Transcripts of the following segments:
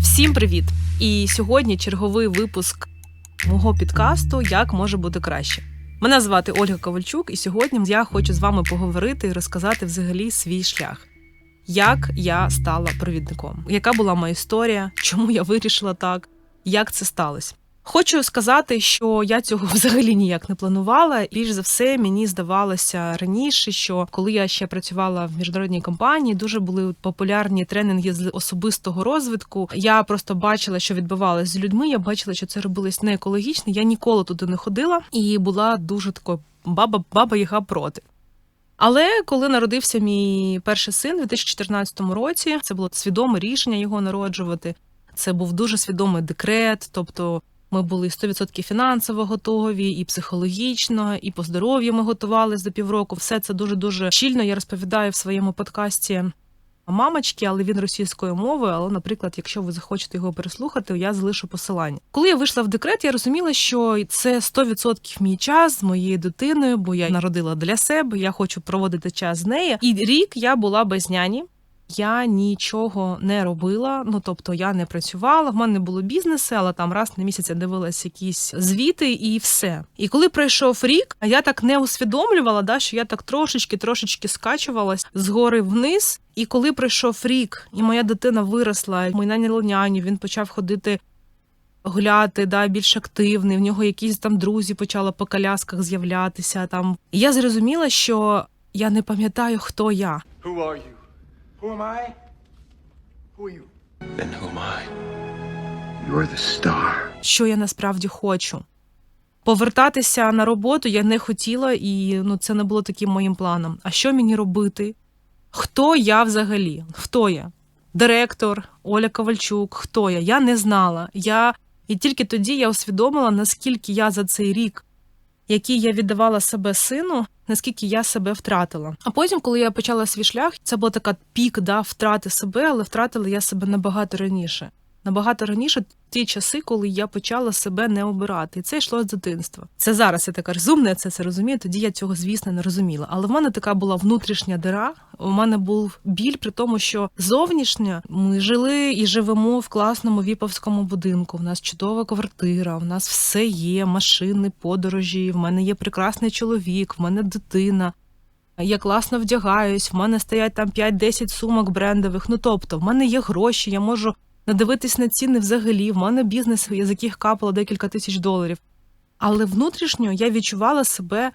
Всім привіт! І сьогодні черговий випуск мого підкасту Як може бути краще. Мене звати Ольга Ковальчук, і сьогодні я хочу з вами поговорити і розказати взагалі свій шлях. Як я стала провідником, яка була моя історія, чому я вирішила так, як це сталося. Хочу сказати, що я цього взагалі ніяк не планувала. Більш за все, мені здавалося раніше, що коли я ще працювала в міжнародній компанії, дуже були популярні тренінги з особистого розвитку. Я просто бачила, що відбувалося з людьми. Я бачила, що це робилось не екологічно. Я ніколи туди не ходила і була дуже такою баба баба яга проти. Але коли народився мій перший син у 2014 році, це було свідоме рішення його народжувати. Це був дуже свідомий декрет, тобто ми були 100% фінансово готові, і психологічно, і по здоров'ю ми готувалися до півроку. Все це дуже дуже щільно. Я розповідаю в своєму подкасті мамочки, але він російською мовою. Але, наприклад, якщо ви захочете його переслухати, я залишу посилання. Коли я вийшла в декрет, я розуміла, що це 100% мій час з моєю дитиною, бо я народила для себе. Я хочу проводити час з нею. І рік я була без няні. Я нічого не робила, ну тобто я не працювала. В мене не було бізнесу, але там раз на місяць я дивилась якісь звіти і все. І коли пройшов рік, я так не усвідомлювала, да, що я так трошечки, трошечки скачувалась згори вниз. І коли пройшов рік, і моя дитина виросла, ми наняли няню, він почав ходити. Гуляти, да, більш активний, в нього якісь там друзі почали по колясках з'являтися. Там і я зрозуміла, що я не пам'ятаю, хто я. Who are you? Who am I? Who are you? Then who am I? You're the star. що я насправді хочу. Повертатися на роботу я не хотіла, і ну, це не було таким моїм планом. А що мені робити? Хто я взагалі? Хто я? Директор Оля Ковальчук, хто я? Я не знала. Я... І тільки тоді я усвідомила, наскільки я за цей рік, який я віддавала себе сину, наскільки я себе втратила. А потім, коли я почала свій шлях, це була така пік да, втрати себе, але втратила я себе набагато раніше. Набагато раніше ті часи, коли я почала себе не обирати, і це йшло з дитинства. Це зараз я така розумна, я це це розумію. Тоді я цього, звісно, не розуміла. Але в мене така була внутрішня дира. У мене був біль, при тому, що зовнішня ми жили і живемо в класному віповському будинку. У нас чудова квартира, у нас все є, машини, подорожі. В мене є прекрасний чоловік, в мене дитина. Я класно вдягаюсь, в мене стоять там 5-10 сумок брендових. Ну тобто, в мене є гроші, я можу надивитись на ціни взагалі. В мене бізнес, з яких капало декілька тисяч доларів. Але внутрішньо я відчувала себе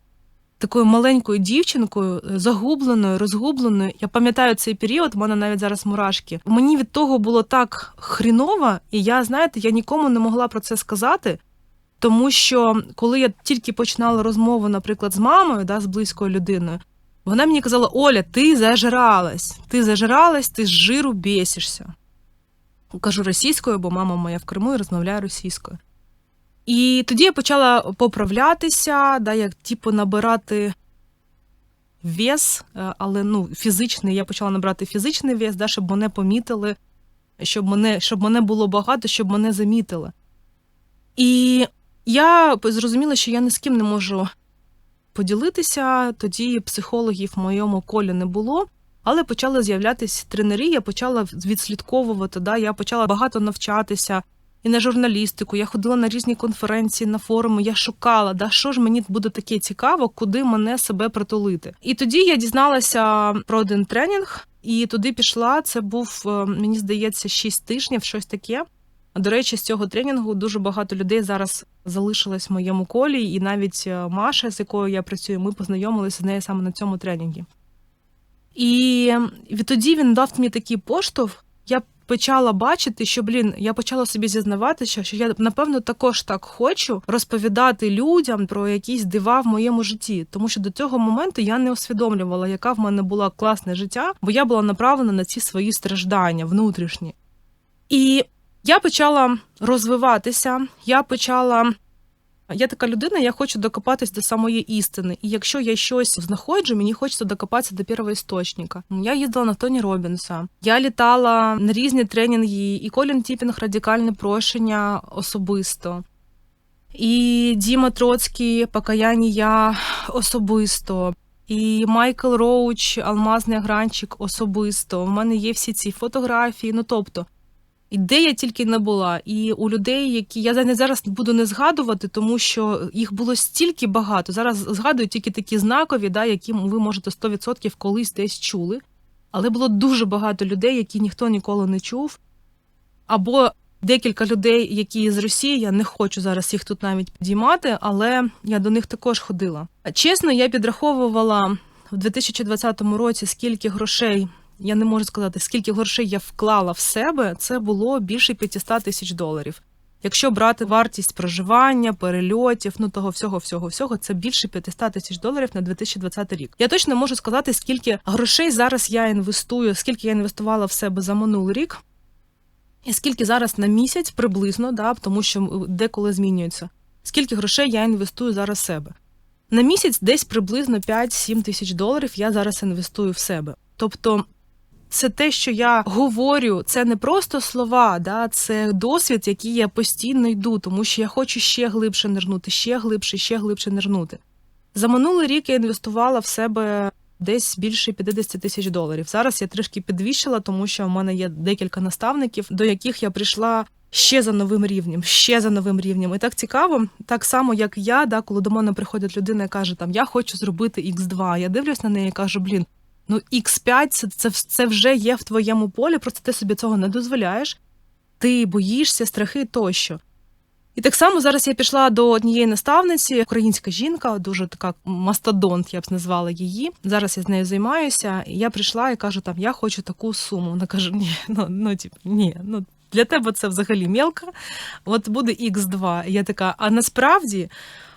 такою маленькою дівчинкою, загубленою, розгубленою. Я пам'ятаю цей період, в мене навіть зараз мурашки. Мені від того було так хріново, і я, знаєте, я нікому не могла про це сказати. Тому що коли я тільки починала розмову, наприклад, з мамою, да, з близькою людиною, вона мені казала: Оля, ти зажралась, ти зажралась, ти з жиру бісишся. Кажу російською, бо мама моя в Криму і розмовляє російською. І тоді я почала поправлятися, да, як типу набирати вес, е, але ну, фізичний. Я почала набирати фізичний вес, да, щоб мене помітили, щоб мене, щоб мене було багато, щоб мене замітили. І я зрозуміла, що я ні з ким не можу поділитися. Тоді психологів в моєму колі не було. Але почали з'являтися тренери, я почала відслідковувати. Да, Я почала багато навчатися і на журналістику. Я ходила на різні конференції, на форуми. Я шукала, да, що ж мені буде таке цікаво, куди мене себе притулити. І тоді я дізналася про один тренінг, і туди пішла. Це був, е, мені здається, 6 тижнів, щось таке. До речі, з цього тренінгу дуже багато людей зараз залишилось в моєму колі, і навіть е, Маша, з якою я працюю, ми познайомилися з нею саме на цьому тренінгі. І відтоді він дав мені такий поштовх. Я почала бачити, що блін, я почала собі зізнаватися, що я напевно також так хочу розповідати людям про якісь дива в моєму житті, тому що до цього моменту я не усвідомлювала, яка в мене була класне життя, бо я була направлена на ці свої страждання внутрішні. І я почала розвиватися, я почала я така людина, я хочу докопатись до самої істини. І якщо я щось знаходжу, мені хочеться докопатися до першого істочника. Я їздила на Тоні Робінса, я літала на різні тренінги, і Колін Тіпінг радикальне прощення особисто. І Діма Троцький, покаяння я особисто. І Майкл Роуч, Алмазний агранчик особисто. У мене є всі ці фотографії. Ну тобто, І де я тільки не була, і у людей, які я за- зараз буду не згадувати, тому що їх було стільки багато. Зараз згадую тільки такі знакові, да, які ви можете 100% колись десь чули. Але було дуже багато людей, які ніхто ніколи не чув. Або декілька людей, які з Росії, я не хочу зараз їх тут навіть підіймати, але я до них також ходила. Чесно, я підраховувала в 2020 році, скільки грошей, я не можу сказати, скільки грошей я вклала в себе, це було більше 500 тисяч доларів. Якщо брати вартість проживання, перельотів, ну того всього, всього, всього, це більше 500 тисяч доларів на 2020 рік. Я точно можу сказати, скільки грошей зараз я інвестую, скільки я інвестувала в себе за минулий рік, і скільки зараз на місяць приблизно, да, тому що деколи змінюється. Скільки грошей я інвестую зараз в себе? На місяць десь приблизно 5-7 тисяч доларів я зараз інвестую в себе. Тобто це те, що я говорю, це не просто слова, да, це досвід, який я постійно йду, тому що я хочу ще глибше нирнути, ще глибше, ще глибше нирнути. За минулий рік я інвестувала в себе десь більше 50 тисяч доларів. Зараз я трішки підвищила, тому що в мене є декілька наставників, до яких я прийшла ще за новим рівнем, ще за новим рівнем. І так цікаво, так само як я, да, коли до мене приходить людина і каже, там я хочу зробити X2. Я дивлюсь на неї і кажу, блін. Ну, X5 це, це, це вже є в твоєму полі, просто ти собі цього не дозволяєш, ти боїшся, страхи тощо. І так само зараз я пішла до однієї наставниці, українська жінка, дуже така мастодонт, я б назвала її. Зараз я з нею займаюся. І я прийшла і кажу, там я хочу таку суму. Вона каже: Ні, ну ну типу, ні, ну для тебе це взагалі мелко. От буде X2. І я така, а насправді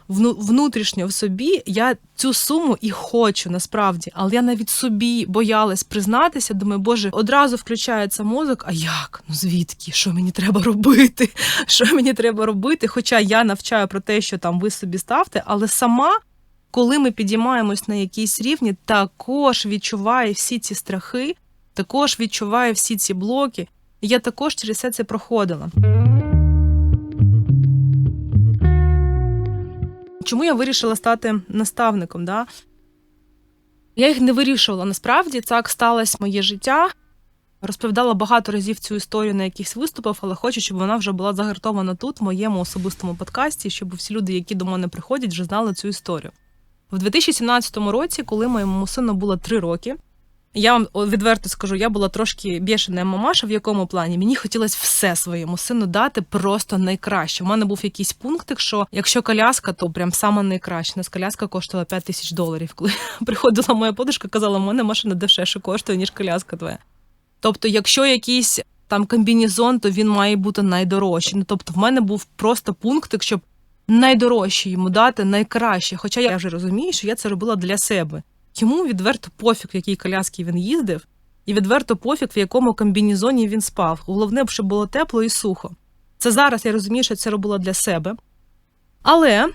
внутрішньо в собі я цю суму і хочу насправді, але я навіть собі боялась признатися. Думаю, боже, одразу включається мозок. А як? Ну звідки? Що мені треба робити? Що мені треба робити? Хоча я навчаю про те, що там ви собі ставте, але сама. Коли ми підіймаємось на якійсь рівні, також відчуває всі ці страхи, також відчуває всі ці блоки. Я також через все це проходила. Чому я вирішила стати наставником? Да? Я їх не вирішувала насправді. Так сталося моє життя. Розповідала багато разів цю історію на якихось виступах, але хочу, щоб вона вже була загартована тут, в моєму особистому подкасті, щоб всі люди, які до мене приходять, вже знали цю історію. В 2017 році, коли моєму сину було 3 роки, я вам відверто скажу, я була трошки бішена мамаша, в якому плані мені хотілося все своєму сину дати просто найкраще. У мене був якийсь пунктик, що якщо коляска, то прям саме найкраще. У нас коляска коштувала 5 тисяч доларів. Коли приходила моя подушка, казала, у мене машина дешевше коштує, ніж коляска твоя. Тобто, якщо якийсь там комбінезон, то він має бути найдорожчий. Ну тобто, в мене був просто пунктик, щоб найдорожче йому дати найкраще. Хоча я вже розумію, що я це робила для себе. Йому відверто пофіг, в якій коляскі він їздив, і відверто пофіг, в якому комбінезоні він спав. Головне, щоб було тепло і сухо. Це зараз я розумію, що це робила для себе. Але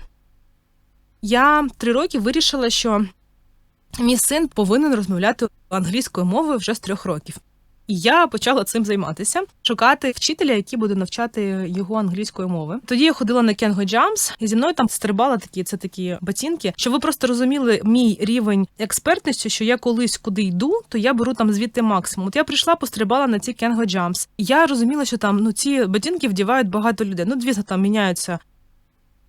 я три роки вирішила, що мій син повинен розмовляти англійською мовою вже з трьох років. І я почала цим займатися, шукати вчителя, який буде навчати його англійської мови. Тоді я ходила на Kengo Jumps, і зі мною там стрибали такі, це такі ботинки, щоб ви просто розуміли мій рівень експертності, що я колись куди йду, то я беру там звідти максимум. От я прийшла, пострибала на ці Jumps. І я розуміла, що там ну ці ботинки вдівають багато людей. Ну, дві там міняються.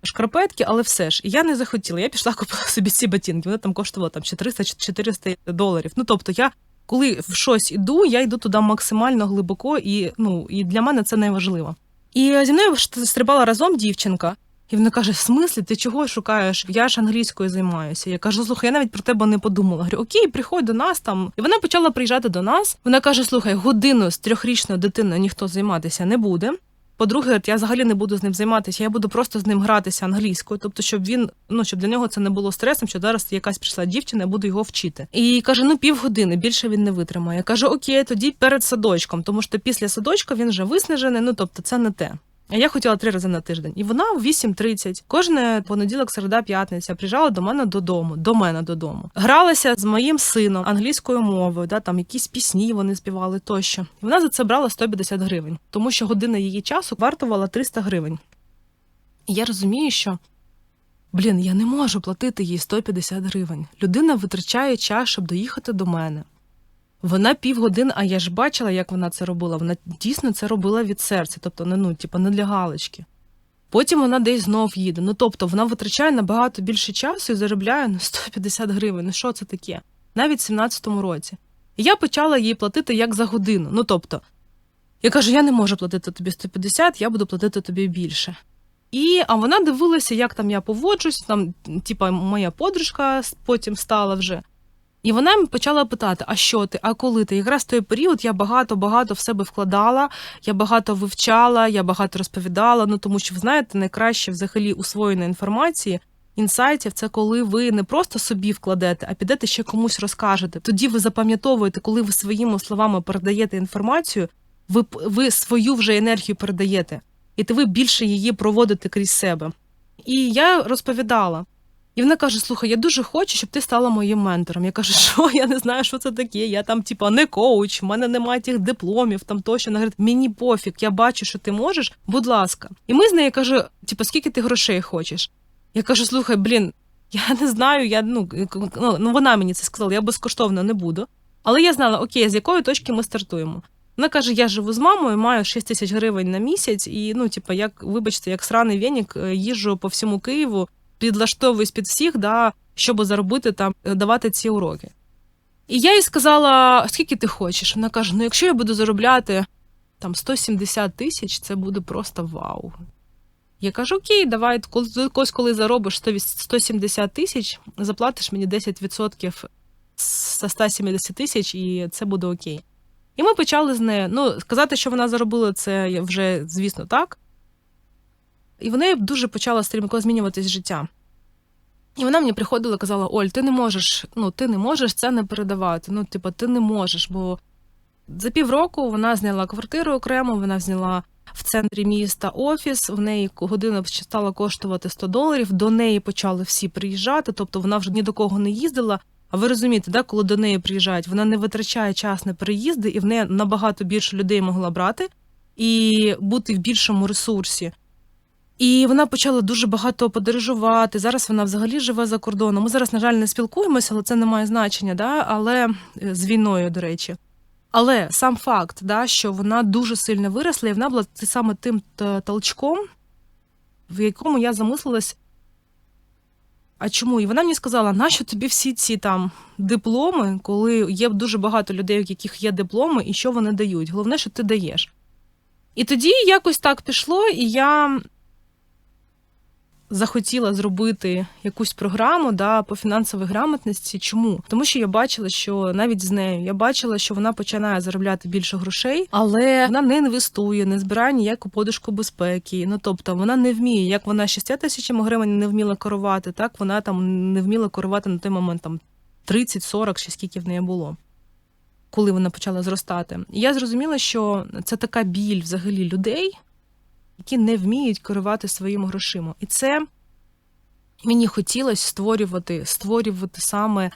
Шкарпетки, але все ж я не захотіла. Я пішла купила собі ці ботинки. Вони там коштували там 400-400 доларів. Ну тобто, я коли в щось іду, я йду туди максимально глибоко, і ну і для мене це найважливо. І зі мною стрибала разом дівчинка, і вона каже: В смислі, ти чого шукаєш? Я ж англійською займаюся. Я кажу, слухай, я навіть про тебе не подумала. Говорю, окей, приходь до нас там. І вона почала приїжджати до нас. Вона каже: Слухай, годину з трьохрічною дитиною ніхто займатися не буде. По-друге, я взагалі не буду з ним займатися, я буду просто з ним гратися англійською, тобто, щоб він ну щоб для нього це не було стресом, що зараз якась прийшла дівчина, я буду його вчити. І каже: ну півгодини більше він не витримає. Я кажу, окей, тоді перед садочком, тому що після садочка він вже виснажений. Ну тобто, це не те. А я хотіла три рази на тиждень, і вона в 8.30, кожне понеділок, середа, п'ятниця приїжджала до мене додому, до мене додому. Гралася з моїм сином англійською мовою, да там якісь пісні вони співали тощо. І вона за це брала 150 гривень, тому що година її часу вартувала 300 гривень. І я розумію, що. Блін, я не можу платити їй 150 гривень. Людина витрачає час, щоб доїхати до мене. Вона півгодини, а я ж бачила, як вона це робила. Вона дійсно це робила від серця, тобто не ну, типу, не для галочки. Потім вона десь знов їде. Ну тобто вона витрачає набагато більше часу і заробляє ну, 150 гривень. Ну що це таке? Навіть в 17-му році. І я почала їй платити як за годину. Ну тобто, я кажу, я не можу платити тобі 150, я буду платити тобі більше. І а вона дивилася, як там я поводжусь, там, типа, моя подружка потім стала вже. І вона почала питати: а що ти, а коли ти? Якраз в той період я багато-багато в себе вкладала, я багато вивчала, я багато розповідала. Ну тому що ви знаєте, найкраще взагалі усвоєної інформації, інсайтів це коли ви не просто собі вкладете, а підете ще комусь розкажете. Тоді ви запам'ятовуєте, коли ви своїми словами передаєте інформацію, ви, ви свою вже енергію передаєте, і ви більше її проводите крізь себе. І я розповідала. І вона каже: Слухай, я дуже хочу, щоб ти стала моїм ментором. Я кажу, що я не знаю, що це таке. Я там, типа, не коуч, в мене немає тих дипломів, там тощо. Вона говорить, мені пофіг, я бачу, що ти можеш, будь ласка. І ми з нею кажу, типа, скільки ти грошей хочеш? Я кажу, слухай, блін, я не знаю, я ну, ну, ну вона мені це сказала, я безкоштовно не буду. Але я знала, окей, з якої точки ми стартуємо. Вона каже: я живу з мамою, маю 6 тисяч гривень на місяць, і ну, типа, як, вибачте, як сраний венік, е, їжджу по всьому Києву, підлаштовуюсь під всіх, да, щоб заробити там, е, давати ці уроки. І я їй сказала, скільки ти хочеш? Вона каже: ну, якщо я буду заробляти там 170 тисяч, це буде просто вау. Я кажу, окей, давай, коли, коли заробиш 100 170 тисяч, заплатиш мені 10% з 170 тисяч, і це буде окей. І ми почали з нею. Ну, сказати, що вона заробила, це вже, звісно, так. І в неї дуже почало стрімко змінюватись життя. І вона мені приходила і казала: Оль, ти не можеш, ну, ти не можеш це не передавати. Ну, типу, ти не можеш, бо за півроку вона зняла квартиру окремо, вона зняла в центрі міста офіс. В неї година стала коштувати 100 доларів. До неї почали всі приїжджати, тобто вона вже ні до кого не їздила. А ви розумієте, да, коли до неї приїжджають, вона не витрачає час на переїзди, і в неї набагато більше людей могла брати і бути в більшому ресурсі. І вона почала дуже багато подорожувати. Зараз вона взагалі живе за кордоном. Ми зараз, на жаль, не спілкуємося, але це не має значення, да? але е, з війною, до речі. Але сам факт, да, що вона дуже сильно виросла, і вона була саме тим толчком, в якому я замислилась. А чому? І вона мені сказала, нащо тобі всі ці там дипломи, коли є дуже багато людей, у яких є дипломи, і що вони дають? Головне, що ти даєш. І тоді якось так пішло, і я захотіла зробити якусь програму да, по фінансовій грамотності. Чому? Тому що я бачила, що навіть з нею я бачила, що вона починає заробляти більше грошей, але вона не інвестує, не збирає ніяку подушку безпеки. Ну тобто вона не вміє, як вона 60 тисячами гривень не вміла керувати, так вона там не вміла керувати на той момент там 30-40, чи скільки в неї було. Коли вона почала зростати, я зрозуміла, що це така біль взагалі людей, які не вміють керувати своїми грошима. І це мені хотілося створювати, створювати саме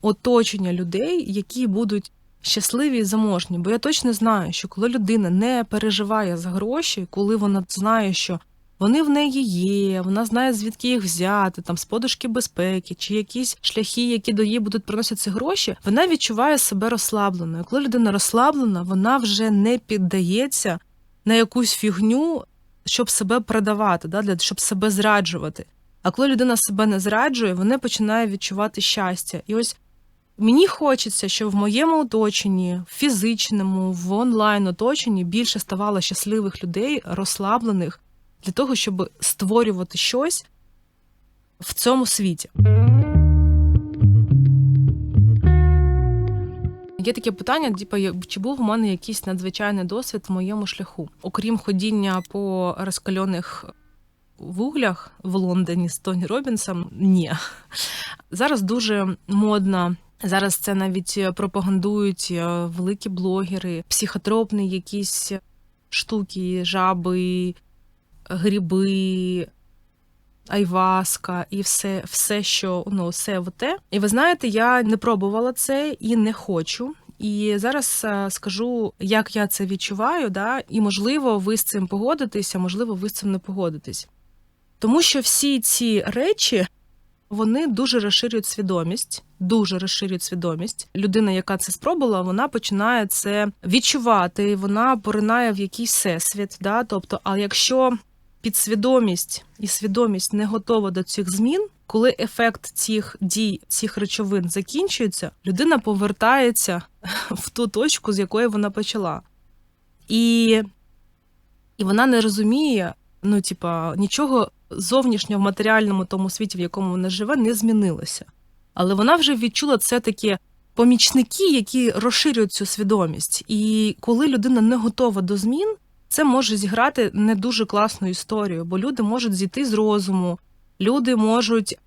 оточення людей, які будуть щасливі і заможні. Бо я точно знаю, що коли людина не переживає за гроші, коли вона знає, що вони в неї є, вона знає, звідки їх взяти, там з подушки безпеки, чи якісь шляхи, які до її будуть приносити гроші, вона відчуває себе розслабленою. Коли людина розслаблена, вона вже не піддається на якусь фігню, щоб себе продавати, да, для щоб себе зраджувати. А коли людина себе не зраджує, вона починає відчувати щастя. І ось мені хочеться, щоб в моєму оточенні, в фізичному, в онлайн оточенні більше ставало щасливих людей, розслаблених, для того, щоб створювати щось в цьому світі. Є таке питання, типу, чи був у мене якийсь надзвичайний досвід в моєму шляху, окрім ходіння по розкальоних вуглях в Лондоні з Тоні Робінсом? Ні. Зараз дуже модно. Зараз це навіть пропагандують е, великі блогери, психотропні якісь штуки, жаби, гриби, айваска і все, все, що ну, все те. І ви знаєте, я не пробувала це і не хочу. І зараз е, скажу, як я це відчуваю, да, і можливо, ви з цим погодитесь, а можливо, ви з цим не погодитесь. Тому що всі ці речі вони дуже розширюють свідомість, дуже розширюють свідомість. Людина, яка це спробувала, вона починає це відчувати, вона поринає в якийсь всесвіт. Да? Тобто, а якщо підсвідомість і свідомість не готова до цих змін, коли ефект цих дій, цих речовин закінчується, людина повертається в ту точку, з якої вона почала. І, і вона не розуміє, ну, типа, нічого зовнішнього в матеріальному тому світі, в якому вона живе, не змінилося. Але вона вже відчула це такі помічники, які розширюють цю свідомість. І коли людина не готова до змін, це може зіграти не дуже класну історію, бо люди можуть зійти з розуму, люди можуть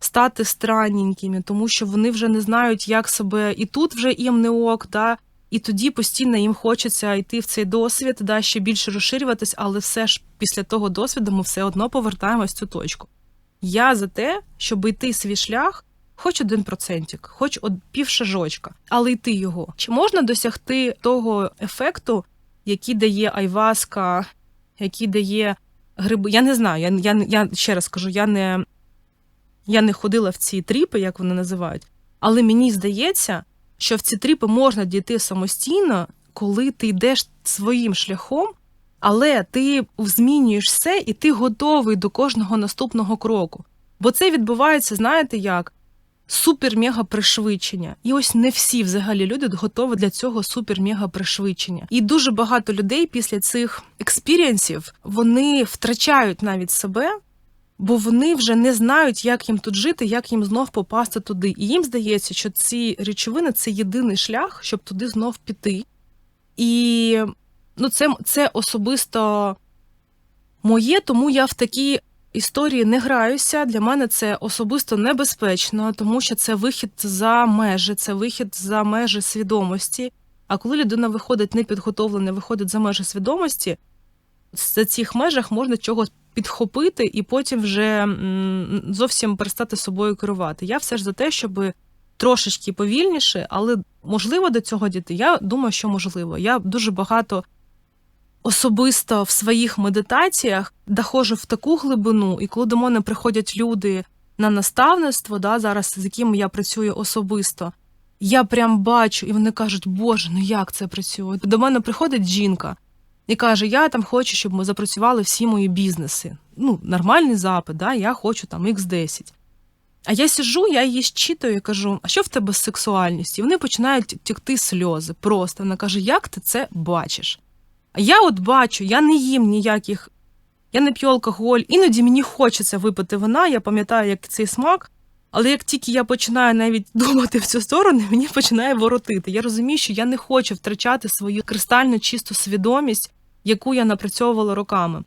стати странненькими, тому що вони вже не знають, як себе і тут вже їм не ок, да, і тоді постійно їм хочеться йти в цей досвід, да, ще більше розширюватись, але все ж після того досвіду ми все одно повертаємось в цю точку. Я за те, щоб йти свій шлях, хоч один процентик, хоч пів шажочка, але йти його. Чи можна досягти того ефекту, який дає айваска, який дає гриби? Я не знаю. Я, я, я ще раз кажу, я не, я не ходила в ці тріпи, як вони називають, але мені здається, що в ці тріпи можна дійти самостійно, коли ти йдеш своїм шляхом, але ти змінюєш все і ти готовий до кожного наступного кроку. Бо це відбувається, знаєте як? Супер-мега пришвидшення. І ось не всі взагалі люди готові для цього супер-мега пришвидшення. І дуже багато людей після цих експірієнсів вони втрачають навіть себе, бо вони вже не знають, як їм тут жити, як їм знов попасти туди. І їм здається, що ці речовини це єдиний шлях, щоб туди знов піти. І ну, це, це особисто моє, тому я в такій історії не граюся. Для мене це особисто небезпечно, тому що це вихід за межі, це вихід за межі свідомості. А коли людина виходить непідготовлена, виходить за межі свідомості, за цих межах можна чогось підхопити і потім вже зовсім перестати собою керувати. Я все ж за те, щоб трошечки повільніше, але можливо до цього діти. Я думаю, що можливо. Я дуже багато особисто в своїх медитаціях доходжу в таку глибину, і коли до мене приходять люди на наставництво, да, зараз з якими я працюю особисто, я прям бачу, і вони кажуть, Боже, ну як це працює? До мене приходить жінка і каже: Я там хочу, щоб ми запрацювали всі мої бізнеси. Ну, нормальний запит, да, я хочу там X10. А я сижу, я її щитаю і кажу: а що в тебе з сексуальністю? І вони починають текти сльози. Просто вона каже, як ти це бачиш? Я от бачу, я не їм ніяких, я не п'ю алкоголь, іноді мені хочеться випити вина, я пам'ятаю, як цей смак. Але як тільки я починаю навіть думати в цю сторону, мені починає воротити. Я розумію, що я не хочу втрачати свою кристально чисту свідомість, яку я напрацьовувала роками.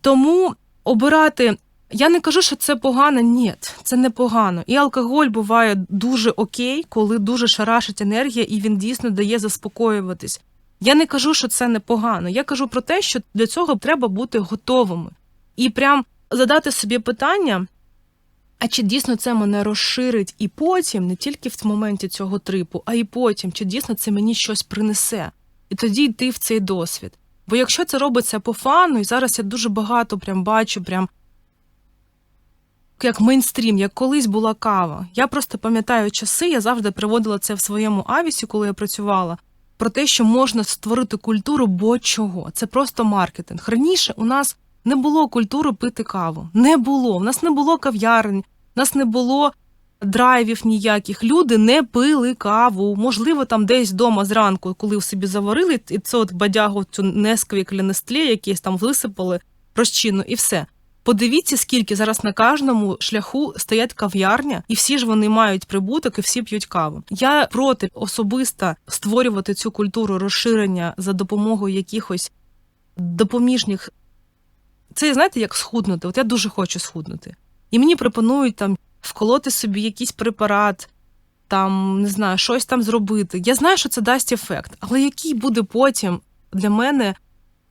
Тому обирати. Я не кажу, що це погано, ні, це не погано. І алкоголь буває дуже окей, коли дуже шарашить енергія, і він дійсно дає заспокоюватись. Я не кажу, що це непогано. Я кажу про те, що для цього треба бути готовими. І прям задати собі питання: а чи дійсно це мене розширить і потім, не тільки в моменті цього трипу, а і потім, чи дійсно це мені щось принесе? І тоді йти в цей досвід. Бо якщо це робиться по фану, і зараз я дуже багато прям бачу, прям як мейнстрім, як колись була кава. Я просто пам'ятаю часи, я завжди приводила це в своєму авісі, коли я працювала. Про те, що можна створити культуру будь-чого. Це просто маркетинг. Раніше у нас не було культури пити каву. Не було. У нас не було кав'ярень, у нас не було драйвів ніяких. Люди не пили каву. Можливо, там десь вдома зранку, коли в собі заварили, і це от бадягу, цю несквік нестлі, якісь там висипали розчину, і все. Подивіться, скільки зараз на кожному шляху стоять кав'ярня, і всі ж вони мають прибуток, і всі п'ють каву. Я проти особисто створювати цю культуру розширення за допомогою якихось допоміжних. Це знаєте, як схуднути. От я дуже хочу схуднути. І мені пропонують там вколоти собі якийсь препарат, там не знаю, щось там зробити. Я знаю, що це дасть ефект, але який буде потім для мене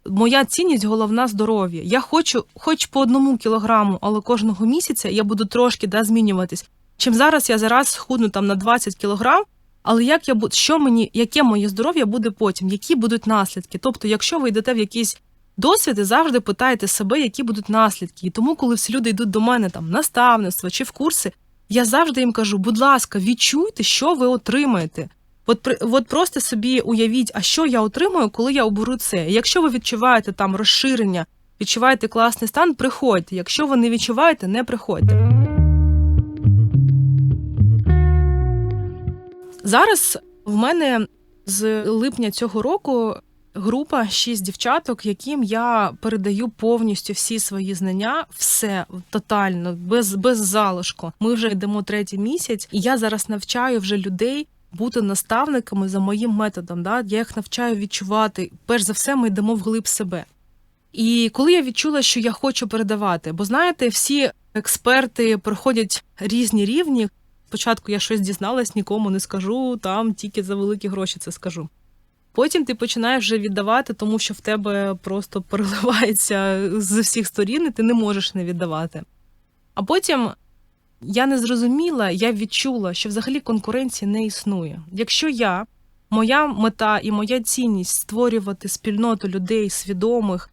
моя цінність головна здоров'я. Я хочу, хоч по одному кілограму, але кожного місяця я буду трошки да, змінюватись. Чим зараз я зараз схудну там на 20 кілограм, але як я буду, що мені, яке моє здоров'я буде потім, які будуть наслідки? Тобто, якщо ви йдете в якийсь досвід і завжди питайте себе, які будуть наслідки. І тому, коли всі люди йдуть до мене там наставництво чи в курси, я завжди їм кажу: будь ласка, відчуйте, що ви отримаєте. От, от просто собі уявіть, а що я отримую, коли я оберу це. Якщо ви відчуваєте там розширення, відчуваєте класний стан, приходьте. Якщо ви не відчуваєте, не приходьте. Зараз в мене з липня цього року група шість дівчаток, яким я передаю повністю всі свої знання, все тотально, без, без залишку. Ми вже йдемо третій місяць, і я зараз навчаю вже людей. Бути наставниками за моїм методом, да? я їх навчаю відчувати. Перш за все, ми йдемо вглиб себе. І коли я відчула, що я хочу передавати, бо знаєте, всі експерти проходять різні рівні. Спочатку я щось дізналась, нікому не скажу, там тільки за великі гроші це скажу. Потім ти починаєш вже віддавати, тому що в тебе просто переливається з всіх сторін, і ти не можеш не віддавати. А потім я не зрозуміла, я відчула, що взагалі конкуренції не існує. Якщо я, моя мета і моя цінність створювати спільноту людей свідомих,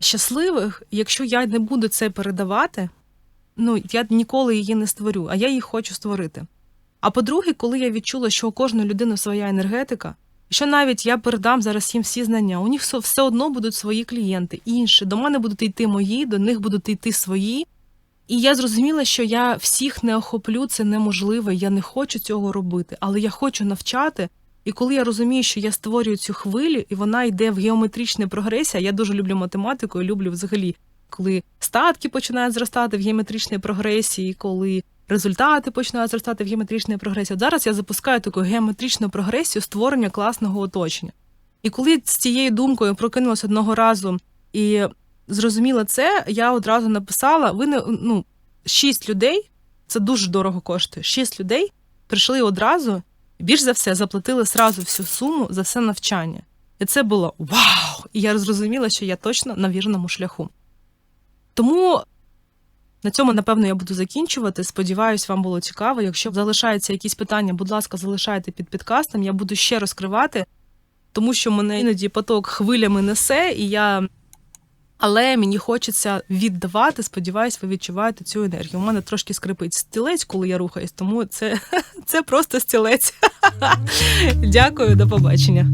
щасливих, якщо я не буду це передавати, ну я ніколи її не створю, а я її хочу створити. А по-друге, коли я відчула, що у кожної людини своя енергетика, що навіть я передам зараз їм всі знання, у них все- одно будуть свої клієнти, інші. До мене будуть йти мої, до них будуть йти свої. І я зрозуміла, що я всіх не охоплю, це неможливо, я не хочу цього робити, але я хочу навчати. І коли я розумію, що я створюю цю хвилю, і вона йде в геометричній прогресії, а я дуже люблю математику і люблю взагалі, коли статки починають зростати в геометричній прогресії, коли результати починають зростати в геометричній прогресії. От зараз я запускаю таку геометричну прогресію створення класного оточення. І коли з цією думкою прокинулася одного разу і зрозуміла це, я одразу написала: ви не ну, шість людей, це дуже дорого коштує. Шість людей прийшли одразу, і більш за все заплатили сразу всю суму за все навчання. І це було вау! І я зрозуміла, що я точно на вірному шляху. Тому на цьому, напевно, я буду закінчувати. Сподіваюсь, вам було цікаво. Якщо залишаються якісь питання, будь ласка, залишайте під підкастом. Я буду ще розкривати, тому що мене іноді поток хвилями несе, і я. Але мені хочеться віддавати. Сподіваюсь, ви відчуваєте цю енергію. У мене трошки скрипить стілець, коли я рухаюсь, тому це, це просто стілець. Дякую, до побачення.